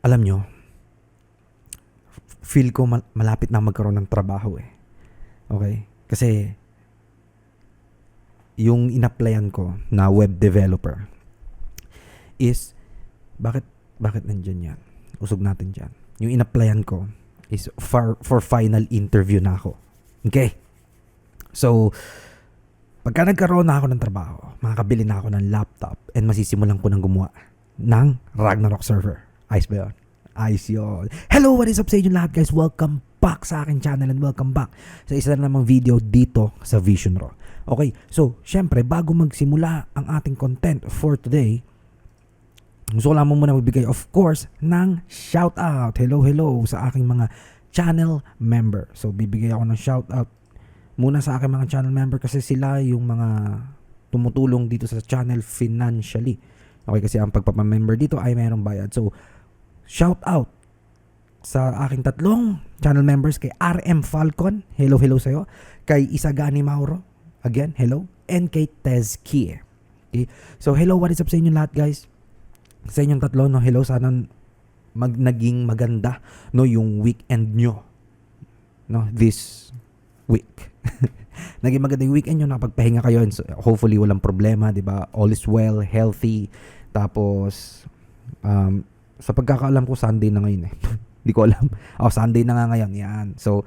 alam nyo, feel ko mal- malapit na magkaroon ng trabaho eh. Okay? Kasi, yung inapplyan ko na web developer is, bakit, bakit nandyan yan? Usog natin dyan. Yung inapplyan ko is for, for final interview na ako. Okay? So, pagka nagkaroon na ako ng trabaho, makakabili na ako ng laptop and masisimulan ko ng gumawa ng Ragnarok server. Ayos ba yun? Ayos yun. Hello, what is up sa inyo lahat guys? Welcome back sa akin channel and welcome back sa isa na namang video dito sa Vision Raw. Okay, so syempre bago magsimula ang ating content for today, gusto ko lamang muna magbigay of course ng shout out. Hello, hello sa aking mga channel member. So bibigay ako ng shout out muna sa aking mga channel member kasi sila yung mga tumutulong dito sa channel financially. Okay, kasi ang pagpapamember dito ay mayroong bayad. So, shout out sa aking tatlong channel members kay RM Falcon. Hello, hello sa'yo. Kay Isagani Mauro. Again, hello. And kay Tezki. Okay? So, hello, what is up sa inyo lahat, guys? Sa inyong tatlo, no, hello. Sana mag naging maganda no yung weekend nyo no this week naging maganda yung weekend nyo nakapagpahinga kayo and so, hopefully walang problema di ba all is well healthy tapos um, sa pagkakaalam ko Sunday na ngayon eh hindi ko alam oh Sunday na nga ngayon yan so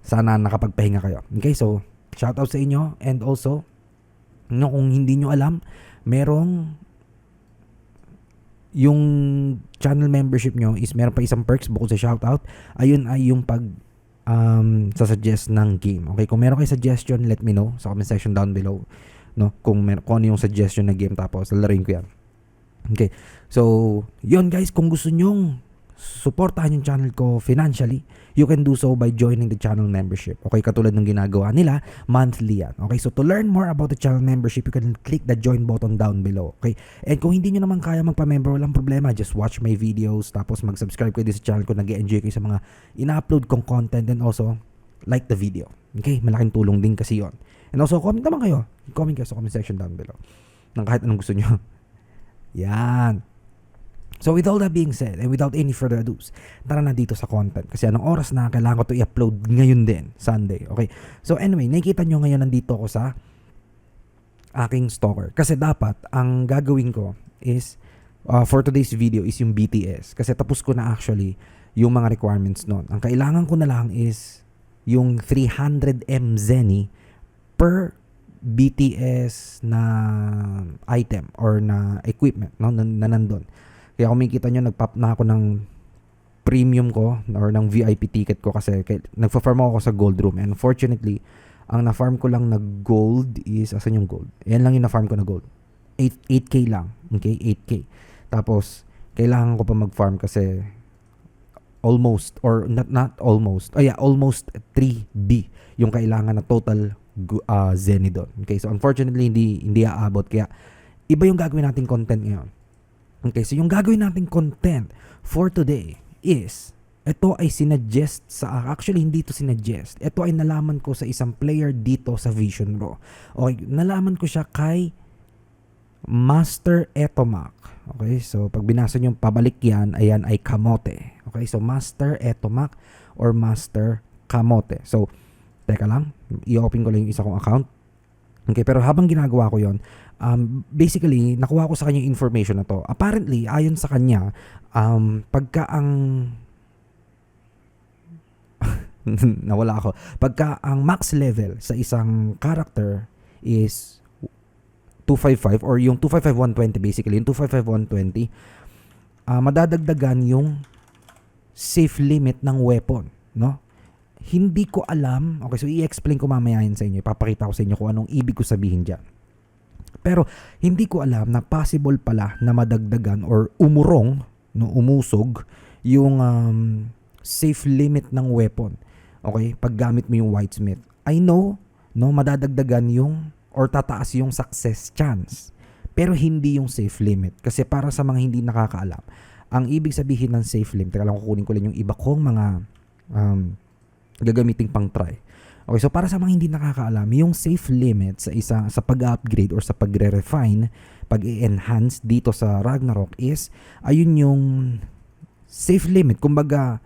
sana nakapagpahinga kayo okay so shout out sa inyo and also no kung hindi nyo alam merong yung channel membership nyo is meron pa isang perks bukod sa shoutout. Ayun ay yung pag um, suggest ng game. Okay, kung meron kayo suggestion, let me know sa comment section down below. No, kung, mer- kung ano yung suggestion na game tapos lalarin ko yan. Okay. So, yun guys, kung gusto nyong supportahan yung channel ko financially, you can do so by joining the channel membership. Okay, katulad ng ginagawa nila, monthly yan. Okay, so to learn more about the channel membership, you can click the join button down below. Okay, and kung hindi nyo naman kaya magpa-member, walang problema. Just watch my videos, tapos mag-subscribe kayo sa channel ko, nag enjoy kayo sa mga ina-upload kong content, and also, like the video. Okay, malaking tulong din kasi yon. And also, comment naman kayo. Comment kayo sa comment section down below. Ng kahit anong gusto nyo. Yan. So with all that being said, and without any further ado, tara na dito sa content. Kasi anong oras na kailangan ko to i-upload ngayon din, Sunday. Okay? So anyway, nakikita nyo ngayon nandito ako sa aking stalker. Kasi dapat, ang gagawin ko is, uh, for today's video is yung BTS. Kasi tapos ko na actually yung mga requirements nun. Ang kailangan ko na lang is yung 300M Zenny per BTS na item or na equipment no, na, na nandun. Kaya kung makikita nyo, nag-pop na ako ng premium ko or ng VIP ticket ko kasi kay, nagfa-farm ako sa gold room. And unfortunately, ang na-farm ko lang na gold is, asan yung gold? Yan lang yung na-farm ko na gold. 8, 8K lang. Okay? 8K. Tapos, kailangan ko pa mag-farm kasi almost or not not almost. Oh yeah, almost 3B yung kailangan na total uh, Zenny doon. Okay? So unfortunately hindi hindi aabot kaya iba yung gagawin nating content ngayon. Okay, so yung gagawin nating content for today is ito ay sinuggest sa actually hindi to sinuggest. Ito ay nalaman ko sa isang player dito sa Vision Raw. Okay, nalaman ko siya kay Master Etomac. Okay, so pag binasa niyo pabalik yan, ayan ay kamote. Okay, so Master Etomac or Master Kamote. So, teka lang, i-open ko lang yung isa kong account. Okay, pero habang ginagawa ko yon um, basically, nakuha ko sa kanya yung information na to. Apparently, ayon sa kanya, um, pagka ang nawala ako. Pagka ang max level sa isang character is 255 or yung 255 120 basically, yung 255 120, uh, madadagdagan yung safe limit ng weapon, no? Hindi ko alam. Okay, so i-explain ko mamaya yun sa inyo. Ipapakita ko sa inyo kung anong ibig ko sabihin diyan. Pero hindi ko alam na possible pala na madagdagan or umurong, no, umusog yung um, safe limit ng weapon. Okay, paggamit mo yung whitesmith. I know, no, madadagdagan yung or tataas yung success chance. Pero hindi yung safe limit. Kasi para sa mga hindi nakakaalam, ang ibig sabihin ng safe limit, teka lang kukunin ko lang yung iba kong mga um, gagamiting pang try. Okay, so para sa mga hindi nakakaalam, yung safe limit sa isa sa pag-upgrade or sa pagre-refine, pag-enhance dito sa Ragnarok is ayun yung safe limit. Kumbaga,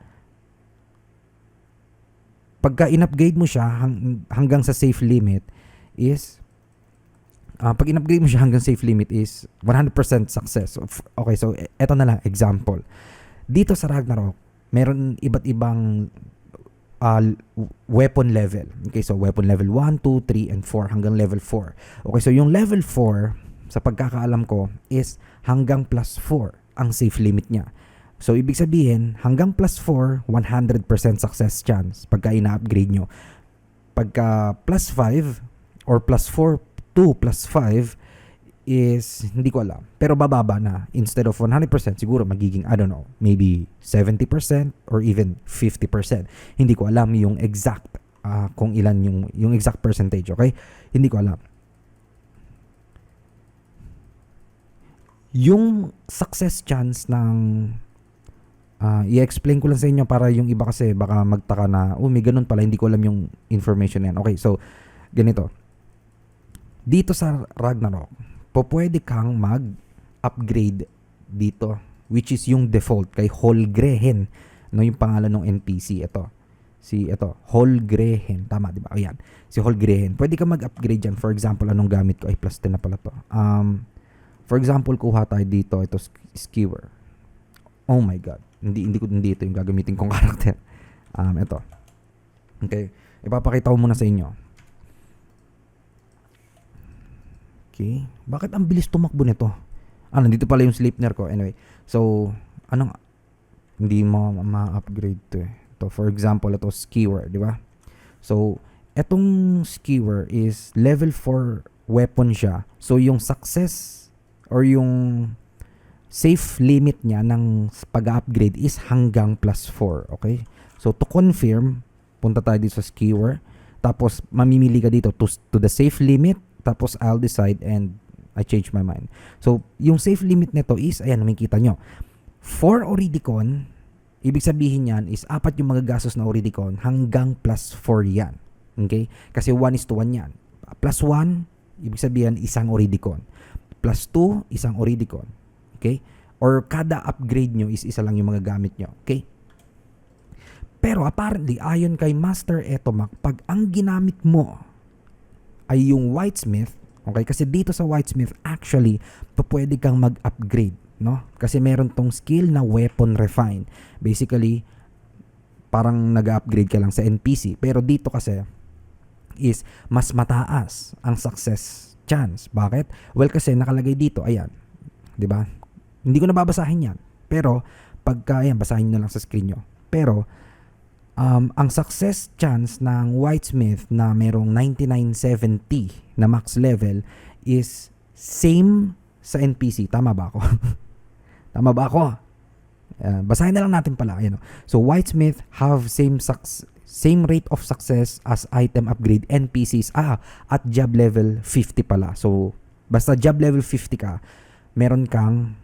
pagka in-upgrade mo siya hang, hanggang sa safe limit is ah, pag in-upgrade mo siya hanggang safe limit is 100% success. Okay, so e- eto na lang example. Dito sa Ragnarok, meron iba't ibang l- weapon level. Okay, so weapon level 1, 2, 3, and 4 hanggang level 4. Okay, so yung level 4, sa pagkakaalam ko, is hanggang plus 4 ang safe limit niya. So, ibig sabihin, hanggang plus 4, 100% success chance pagka ina-upgrade nyo. Pagka plus 5 or plus 4, 2 plus 5 is, hindi ko alam. Pero bababa na. Instead of 100%, siguro magiging, I don't know, maybe 70% or even 50%. Hindi ko alam yung exact ah, kung ilan yung, yung exact percentage, okay? Hindi ko alam. Yung success chance ng Ah, i-explain ko lang sa inyo para yung iba kasi baka magtaka na, oh, may ganun pala, hindi ko alam yung information na yan. Okay, so, ganito. Dito sa Ragnarok, po pwede kang mag-upgrade dito, which is yung default kay Holgrehen, no, yung pangalan ng NPC, ito. Si, ito, Holgrehen. Tama, di ba? Ayan, si Holgrehen. Pwede ka mag-upgrade dyan. For example, anong gamit ko? Ay, plus 10 na pala to. Um, for example, kuha tayo dito, ito, sk- skewer. Oh my God. Hindi, hindi ko hindi ito yung gagamitin kong karakter. Um, ito. Okay. Ipapakita ko muna sa inyo. Okay. Bakit ang bilis tumakbo nito? Ah, nandito pala yung sleepner ko. Anyway. So, anong hindi mo ma-upgrade to eh. Ito, for example, ito skewer, di ba? So, etong skewer is level 4 weapon siya. So, yung success or yung safe limit niya ng pag-upgrade is hanggang plus 4. Okay? So, to confirm, punta tayo dito sa skewer. Tapos, mamimili ka dito to, to the safe limit. Tapos, I'll decide and I change my mind. So, yung safe limit nito is, ayan, makikita nyo. For Oridicon, ibig sabihin yan is apat yung mga gastos na Oridicon hanggang plus 4 yan. Okay? Kasi 1 is to 1 yan. Plus 1, ibig sabihin isang Oridicon. Plus 2, isang Oridicon. Okay? Or kada upgrade nyo is isa lang yung mga gamit nyo. Okay? Pero apparently, ayon kay Master Etomac, pag ang ginamit mo ay yung Whitesmith, okay? Kasi dito sa Whitesmith, actually, pwede kang mag-upgrade, no? Kasi meron tong skill na Weapon Refine. Basically, parang nag-upgrade ka lang sa NPC. Pero dito kasi, is mas mataas ang success chance. Bakit? Well, kasi nakalagay dito, ayan, 'di ba? Hindi ko nababasahin 'yan. Pero pagka ayan, basahin niyo na lang sa screen nyo. Pero um, ang success chance ng Whitesmith na merong 9970 na max level is same sa NPC. Tama ba ako? Tama ba ako? Uh, basahin na lang natin pala. Ayan. So Whitesmith have same suc- same rate of success as item upgrade NPCs ah at job level 50 pala. So basta job level 50 ka, meron kang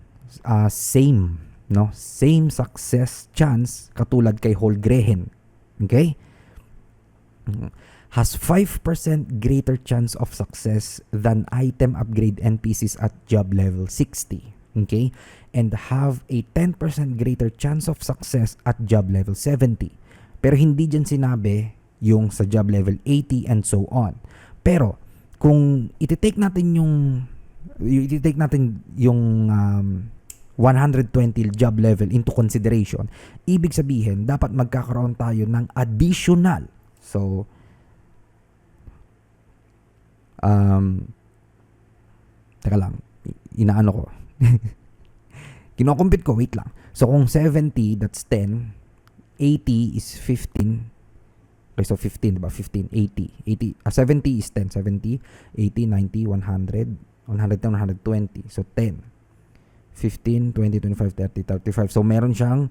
ah, same no same success chance katulad kay Holgrehen. Okay? Has 5% greater chance of success than item upgrade NPCs at job level 60. Okay? And have a 10% greater chance of success at job level 70. Pero hindi dyan sinabi yung sa job level 80 and so on. Pero kung iti-take natin yung iti-take natin yung um, 120 job level into consideration, ibig sabihin dapat magkakaroon tayo ng additional. So um Teka lang, inaano ko. Kinocompute ko, wait lang. So kung 70, that's 10. 80 is 15. Okay, so 15, diba? 15, 80. 80 ah, 70 is 10. 70, 80, 90, 100, 110, 120. So 10. 15, 20, 25, 30, 35. So meron siyang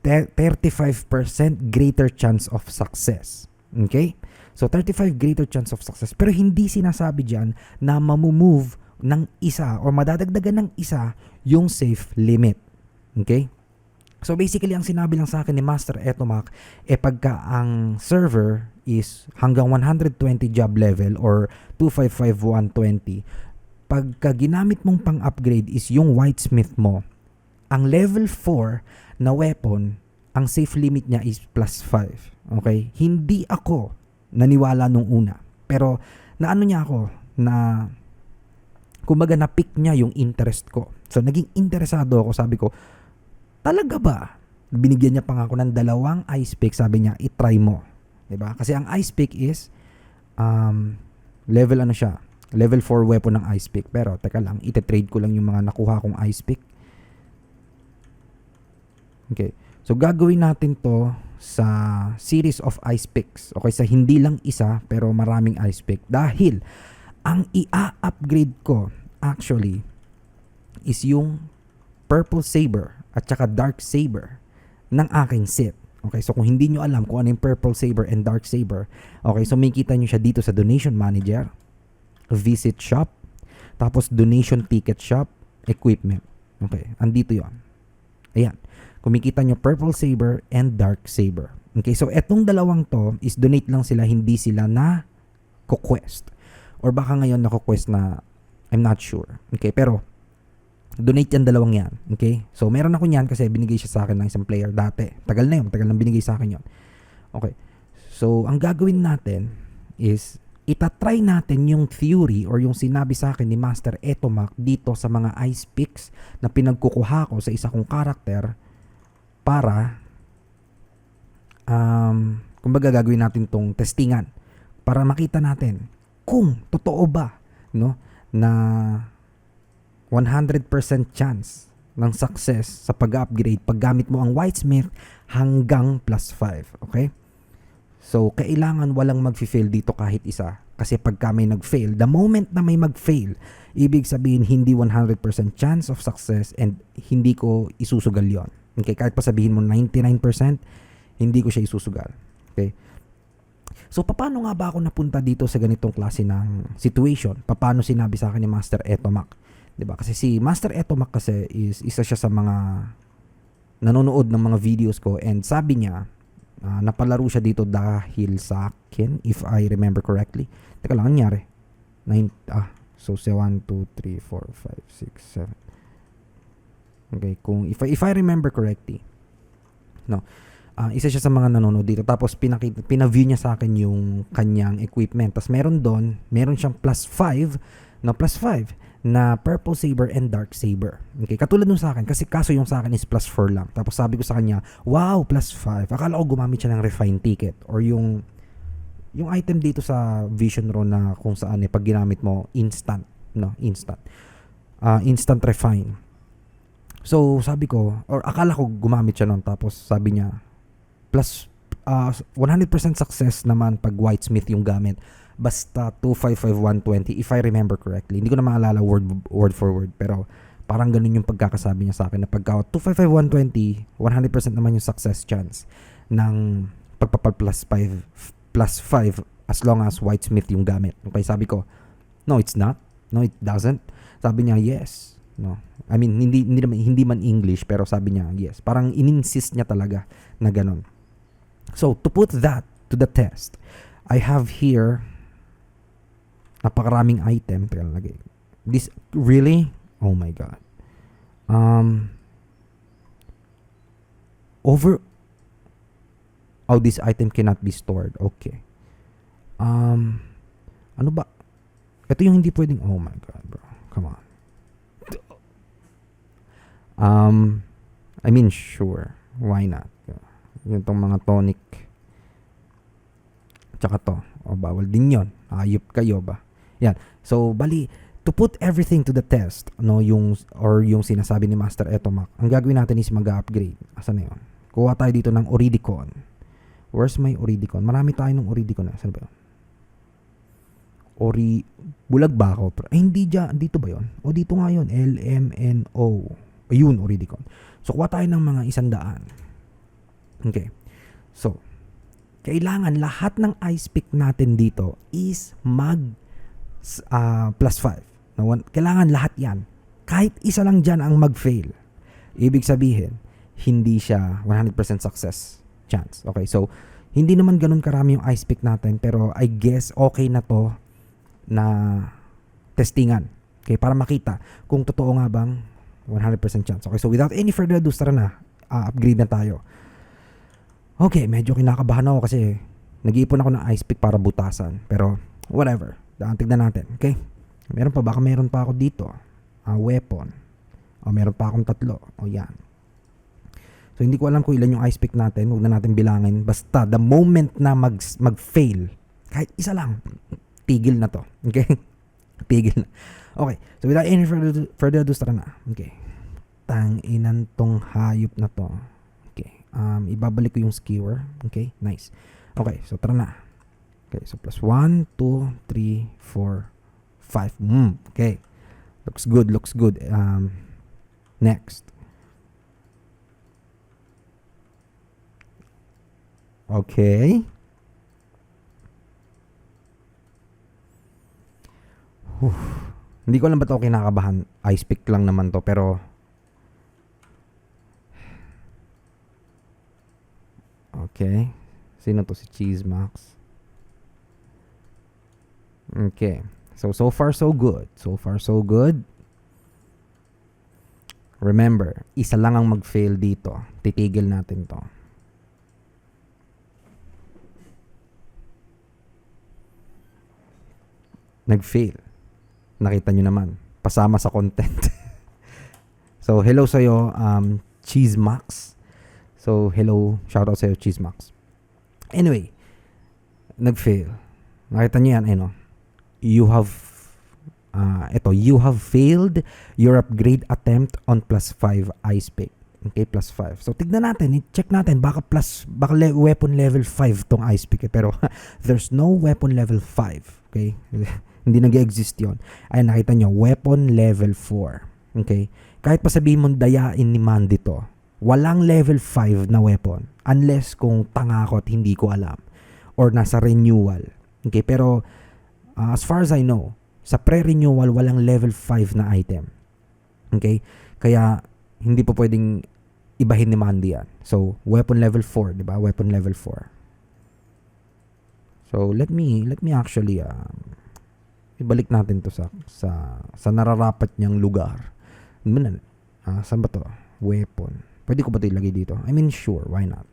te- 35% greater chance of success. Okay? So 35 greater chance of success. Pero hindi sinasabi diyan na mamumove ng isa or madadagdagan ng isa yung safe limit. Okay? So basically, ang sinabi lang sa akin ni Master Etomac, eh pagka ang server is hanggang 120 job level or 255-120, pagka ginamit mong pang-upgrade is yung Whitesmith mo, ang level 4 na weapon, ang safe limit niya is plus 5. Okay? Hindi ako naniwala nung una. Pero naano niya ako na kumbaga na-pick niya yung interest ko. So naging interesado ako, sabi ko, talaga ba? Binigyan niya pa nga ako ng dalawang ice pick, sabi niya, i-try mo. 'Di ba? Kasi ang ice pick is um, level ano siya, level 4 weapon ng ice pick. Pero teka lang, ite-trade ko lang yung mga nakuha kong ice pick. Okay. So gagawin natin to sa series of ice picks. Okay, sa hindi lang isa pero maraming ice pick dahil ang i-upgrade ko actually is yung purple saber at saka dark saber ng aking set. Okay, so kung hindi nyo alam kung ano yung purple saber and dark saber, okay, so makikita nyo siya dito sa donation manager, visit shop, tapos donation ticket shop, equipment. Okay, andito yon. Ayan. Kumikita nyo purple saber and dark saber. Okay, so etong dalawang to is donate lang sila, hindi sila na quest Or baka ngayon na quest na I'm not sure. Okay, pero donate yan dalawang yan. Okay? So, meron ako niyan kasi binigay siya sa akin ng isang player dati. Tagal na yun. Tagal na binigay sa akin yon. Okay. So, ang gagawin natin is itatry natin yung theory or yung sinabi sa akin ni Master Etomac dito sa mga ice picks na pinagkukuha ko sa isa kong karakter para um, kumbaga gagawin natin tong testingan para makita natin kung totoo ba no na 100% chance ng success sa pag-upgrade paggamit mo ang Whitesmith hanggang plus 5 okay so kailangan walang mag-fail dito kahit isa kasi pagka may nag-fail the moment na may mag-fail ibig sabihin hindi 100% chance of success and hindi ko isusugal yon Okay, kahit pa sabihin mo 99%, hindi ko siya isusugal. Okay? So, paano nga ba ako napunta dito sa ganitong klase ng situation? Paano sinabi sa akin ni Master Etomac? ba? Kasi si Master Etomac kasi is isa siya sa mga nanonood ng mga videos ko and sabi niya, uh, napalaro siya dito dahil sa akin, if I remember correctly. Teka lang, nangyari. Nine, ah, so, 1, 2, 3, 4, 5, 6, 7, Okay, kung if I, if I remember correctly. No. Uh, isa siya sa mga nanonood dito. Tapos pinakita, pina-view niya sa akin yung kanyang equipment. Tapos meron doon, meron siyang plus 5, no, plus 5 na purple saber and dark saber. Okay, katulad nung sa akin kasi kaso yung sa akin is plus 4 lang. Tapos sabi ko sa kanya, "Wow, plus 5." Akala ko gumamit siya ng refine ticket or yung yung item dito sa Vision Row na kung saan eh pag ginamit mo instant, no, instant. Uh, instant refine. So, sabi ko, or akala ko gumamit siya noon. Tapos, sabi niya, plus uh, 100% success naman pag Whitesmith yung gamit. Basta 255120 if I remember correctly. Hindi ko na maalala word, word for word. Pero, parang ganun yung pagkakasabi niya sa akin na pagka 255120, 100% naman yung success chance ng pagpapal plus 5 plus 5 as long as Whitesmith yung gamit. Okay, sabi ko, no, it's not. No, it doesn't. Sabi niya, yes. No. I mean, hindi, hindi, naman, hindi man English, pero sabi niya, yes. Parang ininsist niya talaga na ganun. So, to put that to the test, I have here napakaraming item. Teka lagay. This, really? Oh my God. Um, over, oh, this item cannot be stored. Okay. Um, ano ba? Ito yung hindi pwedeng, oh my God, bro. Come on. Um, I mean, sure. Why not? Yung tong mga tonic. Tsaka to. O, bawal din yon Ayop kayo ba? Yan. So, bali, to put everything to the test, no, yung, or yung sinasabi ni Master Etomac, ang gagawin natin is mag-upgrade. Asan na yun? Kuha tayo dito ng Oridicon. Where's my Oridicon? Marami tayo ng Oridicon na. Saan ba yun? Ori, bulag ba ako? Eh, hindi dyan. Dito ba yon O, dito nga yun. LMNO. Ayun, Oridicon. So, kuha tayo ng mga isandaan. Okay. So, kailangan lahat ng ice pick natin dito is mag uh, plus 5. No, kailangan lahat yan. Kahit isa lang dyan ang mag-fail. Ibig sabihin, hindi siya 100% success chance. Okay, so, hindi naman ganun karami yung ice pick natin, pero I guess okay na to na testingan. Okay, para makita kung totoo nga bang 100% chance. Okay, so without any further ado, tara na. upgrade na tayo. Okay, medyo kinakabahan ako kasi nag-iipon ako ng ice pick para butasan. Pero, whatever. Daan, tignan natin. Okay? Meron pa, baka meron pa ako dito. Ah, weapon. O, meron pa akong tatlo. O, yan. So, hindi ko alam kung ilan yung ice pick natin. Huwag na natin bilangin. Basta, the moment na mag, mag-fail, kahit isa lang, tigil na to. Okay? tigil na. Okay. So, without any further, further ado, tara na. Okay. Tanginan tong hayop na to. Okay. Um, ibabalik ko yung skewer. Okay. Nice. Okay. So, tara na. Okay. So, plus 1, 2, 3, 4, 5. Mm, okay. Looks good. Looks good. Um, next. Okay. Whew. Hindi ko alam ba't ako kinakabahan. Ice pick lang naman to, pero... Okay. Sino to si Cheese Max? Okay. So, so far so good. So far so good. Remember, isa lang ang mag-fail dito. Titigil natin to. Nag-fail. Nakita nyo naman. Pasama sa content. so, hello sa'yo, um, Cheese Max. So, hello. Shoutout sa'yo, Cheese Max. Anyway, nag-fail. Nakita nyo yan, ano? You have, uh, ito, you have failed your upgrade attempt on plus 5 ice pick. Okay, plus 5. So, tignan natin, check natin, baka plus, baka le- weapon level 5 tong ice pick. Eh. Pero, there's no weapon level 5. Okay? Hindi nag-exist yon. Ay, nakita nyo, weapon level 4. Okay? Kahit pa sabihin mong dayain ni Mandy to, walang level 5 na weapon. Unless kung tanga ako at hindi ko alam. Or nasa renewal. Okay? Pero, uh, as far as I know, sa pre-renewal, walang level 5 na item. Okay? Kaya, hindi po pwedeng ibahin ni Mandy yan. So, weapon level 4, di ba? Weapon level 4. So, let me, let me actually, um, ibalik natin to sa sa sa nararapat niyang lugar. Ano ah, saan ba to? Weapon. Pwede ko ba ito ilagay dito? I mean, sure. Why not?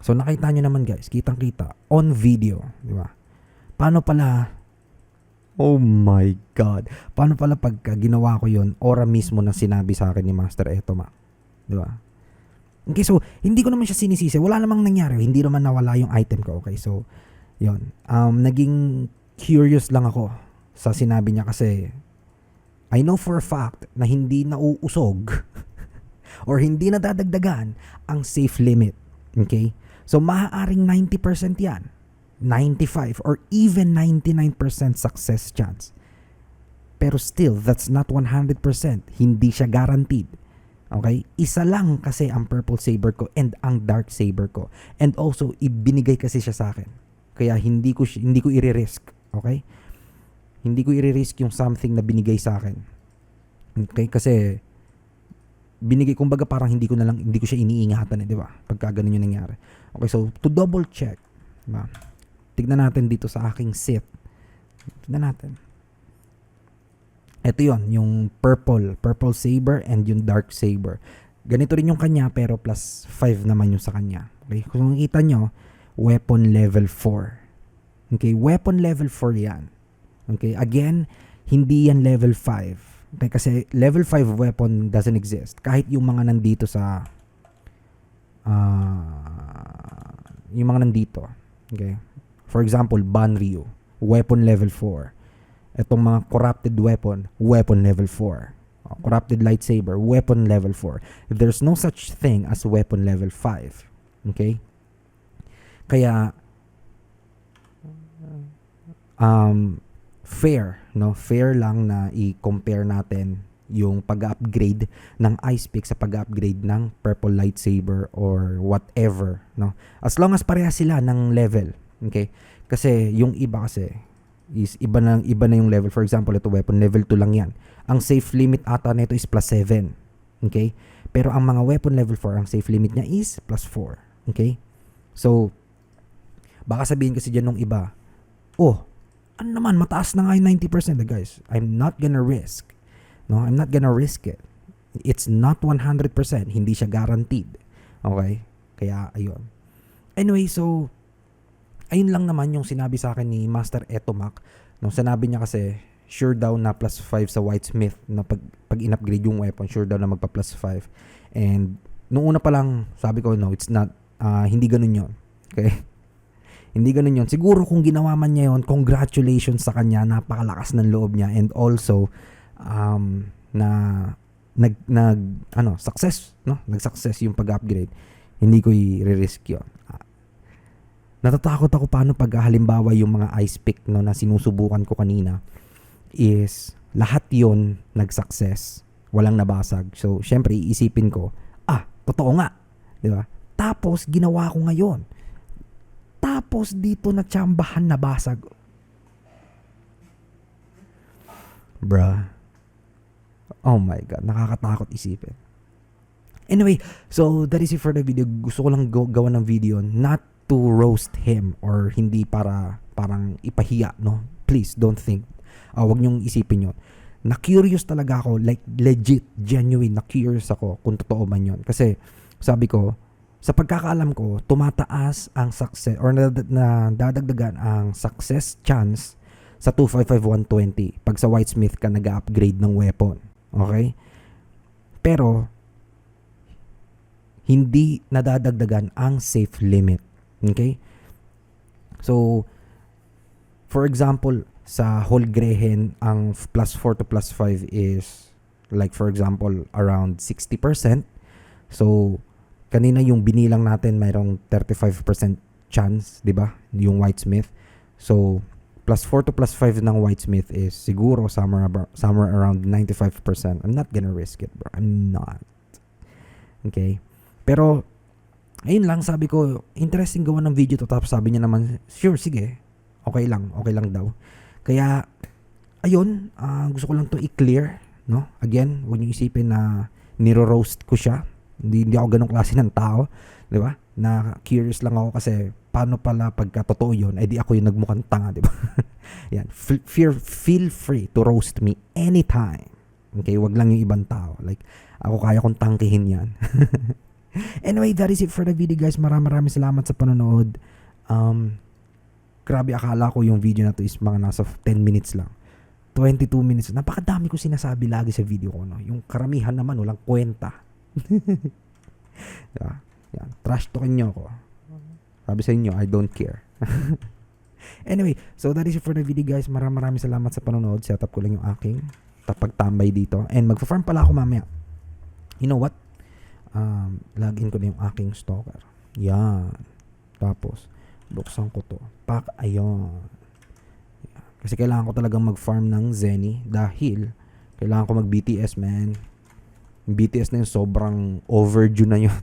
So, nakita nyo naman guys. Kitang-kita. On video. Di ba? Paano pala Oh my God. Paano pala pagka ginawa ko yon ora mismo na sinabi sa akin ni Master Etoma? Di ba? Okay, so, hindi ko naman siya sinisisi. Wala namang nangyari. Hindi naman nawala yung item ko. Okay, so, yon Um, naging curious lang ako sa sinabi niya kasi I know for a fact na hindi nauusog or hindi nadadagdagan ang safe limit. Okay? So, maaaring 90% yan. 95 or even 99% success chance. Pero still, that's not 100%. Hindi siya guaranteed. Okay? Isa lang kasi ang purple saber ko and ang dark saber ko. And also, ibinigay kasi siya sa akin. Kaya hindi ko hindi ko i-risk. Okay? Hindi ko i-risk yung something na binigay sa akin. Okay? Kasi binigay kumbaga parang hindi ko na lang hindi ko siya iniingatan eh, di ba? Pagka ganun yung nangyari. Okay, so to double check, diba? Tignan natin dito sa aking set. Tignan natin. Ito yon yung purple, purple saber and yung dark saber. Ganito rin yung kanya pero plus 5 naman yung sa kanya. Okay, kung makikita nyo, weapon level 4. Okay, weapon level 4 yan. Okay, again, hindi yan level 5. Okay, kasi level 5 weapon doesn't exist. Kahit yung mga nandito sa uh, yung mga nandito. Okay, For example, Banryu, weapon level 4. Itong mga corrupted weapon, weapon level 4. Uh, corrupted lightsaber, weapon level 4. There's no such thing as weapon level 5. Okay? Kaya um fair, no? Fair lang na i-compare natin yung pag-upgrade ng ice pick sa pag-upgrade ng purple lightsaber or whatever, no? As long as parehas sila ng level, Okay? Kasi yung iba kasi is iba na iba na yung level. For example, ito weapon level 2 lang 'yan. Ang safe limit ata nito is plus 7. Okay? Pero ang mga weapon level 4, ang safe limit niya is plus 4. Okay? So baka sabihin kasi diyan nung iba, oh, ano naman mataas na nga yung 90% guys. I'm not gonna risk. No, I'm not gonna risk it. It's not 100%, hindi siya guaranteed. Okay? Kaya ayun. Anyway, so ayun lang naman yung sinabi sa akin ni Master Etomac. No, sinabi niya kasi sure daw na plus 5 sa Whitesmith na pag, pag in-upgrade yung weapon, sure daw na magpa plus 5. And nung una pa lang, sabi ko, no, it's not, ah, hindi ganun yon Okay? Hindi ganun yon Siguro kung ginawa man niya yon congratulations sa kanya, napakalakas ng loob niya. And also, um, na nag, nag, ano, success, no? Nag-success yung pag-upgrade. Hindi ko i-risk yun. Natatakot ako paano pag halimbawa yung mga ice pick no, na sinusubukan ko kanina is lahat yon nag-success. Walang nabasag. So, syempre, iisipin ko, ah, totoo nga. Di ba? Tapos, ginawa ko ngayon. Tapos, dito na tsambahan nabasag. Bruh. Oh my God. Nakakatakot isipin. Anyway, so that is it for the video. Gusto ko lang gawa ng video not to roast him or hindi para parang ipahiya, no? Please don't think. Uh, wag niyong isipin yon. Na curious talaga ako, like legit, genuine, na curious ako kung totoo man yon. Kasi sabi ko, sa pagkakaalam ko, tumataas ang success or na, na dadagdagan ang success chance sa 255-120 pag sa Whitesmith ka nag-upgrade ng weapon. Okay? Pero, hindi nadadagdagan ang safe limit. Okay? So, for example, sa Holgrehen, ang f- plus 4 to plus 5 is like for example, around 60%. So, kanina yung binilang natin mayroong 35% chance, 'di ba? Yung Whitesmith. So, plus 4 to plus 5 ng Whitesmith is siguro somewhere, somewhere around 95%. I'm not gonna risk it, bro. I'm not. Okay? Pero, ayun lang, sabi ko, interesting gawa ng video to. Tapos sabi niya naman, sure, sige. Okay lang, okay lang daw. Kaya, ayun, ah, gusto ko lang to i-clear, no? Again, huwag niyo isipin na niro-roast ko siya. Hindi, hindi ako ganong klase ng tao, di ba? Na curious lang ako kasi paano pala pagka totoo yun, eh ako yung nagmukhang tanga, di ba? Yan, feel, feel, feel free to roast me anytime. Okay, wag lang yung ibang tao. Like, ako kaya kong tangkihin yan. anyway, that is it for the video guys. Maraming maraming salamat sa panonood. Um, grabe akala ko yung video na to is mga nasa 10 minutes lang. 22 minutes. Napakadami ko sinasabi lagi sa video ko. No? Yung karamihan naman, walang kwenta. diba? Yan. Trash talkin nyo ako. Sabi sa inyo, I don't care. anyway, so that is it for the video guys. Maraming maraming salamat sa panonood. Set up ko lang yung aking tapagtambay dito. And magpa-farm pala ako mamaya. You know what? Um, login ko na yung aking stalker. Yan. Tapos, buksan ko to. Pak. Yan. Kasi kailangan ko talagang mag-farm ng Zenny dahil kailangan ko mag-BTS, man. BTS na yun, sobrang overdue na yun.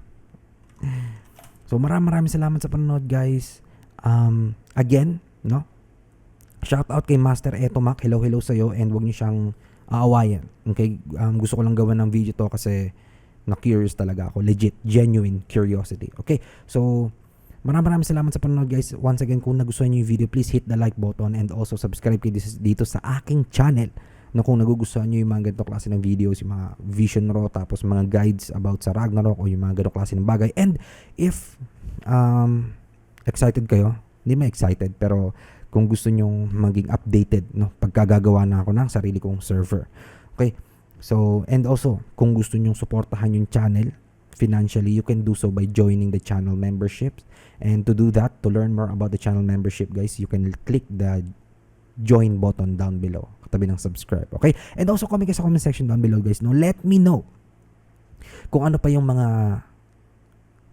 so, maraming maraming salamat sa panonood, guys. Um, again, no? Shout out kay Master Etomac. Hello, hello sa'yo. And wag niyo siyang aawayan. Okay? Um, gusto ko lang gawan ng video to kasi na-curious talaga ako. Legit, genuine curiosity. Okay? So, maraming maraming salamat sa panonood guys. Once again, kung nagustuhan niyo yung video, please hit the like button and also subscribe kayo dito sa aking channel. No, kung nagugustuhan niyo yung mga ganito klase ng videos, yung mga vision raw, tapos mga guides about sa Ragnarok o yung mga ganito klase ng bagay. And if um, excited kayo, hindi ma excited, pero kung gusto nyong maging updated, no, pagkagagawa na ako ng sarili kong server. Okay? So, and also, kung gusto nyong suportahan yung channel financially, you can do so by joining the channel memberships. And to do that, to learn more about the channel membership, guys, you can click the join button down below, katabi ng subscribe. Okay? And also, comment kayo sa comment section down below, guys. No, let me know kung ano pa yung mga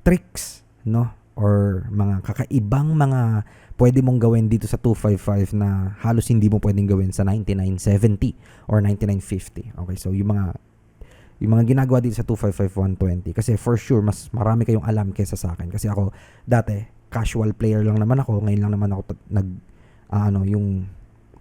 tricks, no? Or mga kakaibang mga pwede mong gawin dito sa 255 na halos hindi mo pwedeng gawin sa 9970 or 9950. Okay, so yung mga yung mga ginagawa dito sa 255 120 kasi for sure mas marami kayong alam kaysa sa akin. Kasi ako dati casual player lang naman ako. Ngayon lang naman ako nag ah, ano yung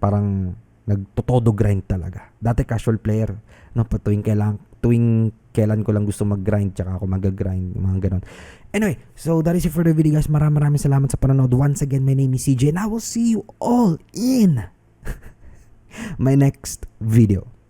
parang nagtotodo grind talaga. Dati casual player no pa tuwing kailan tuwing kailan ko lang gusto mag-grind tsaka ako mag-grind mga ganon Anyway, so that is it for the video guys. Maraming maraming salamat sa panonood. Once again, my name is CJ and I will see you all in my next video.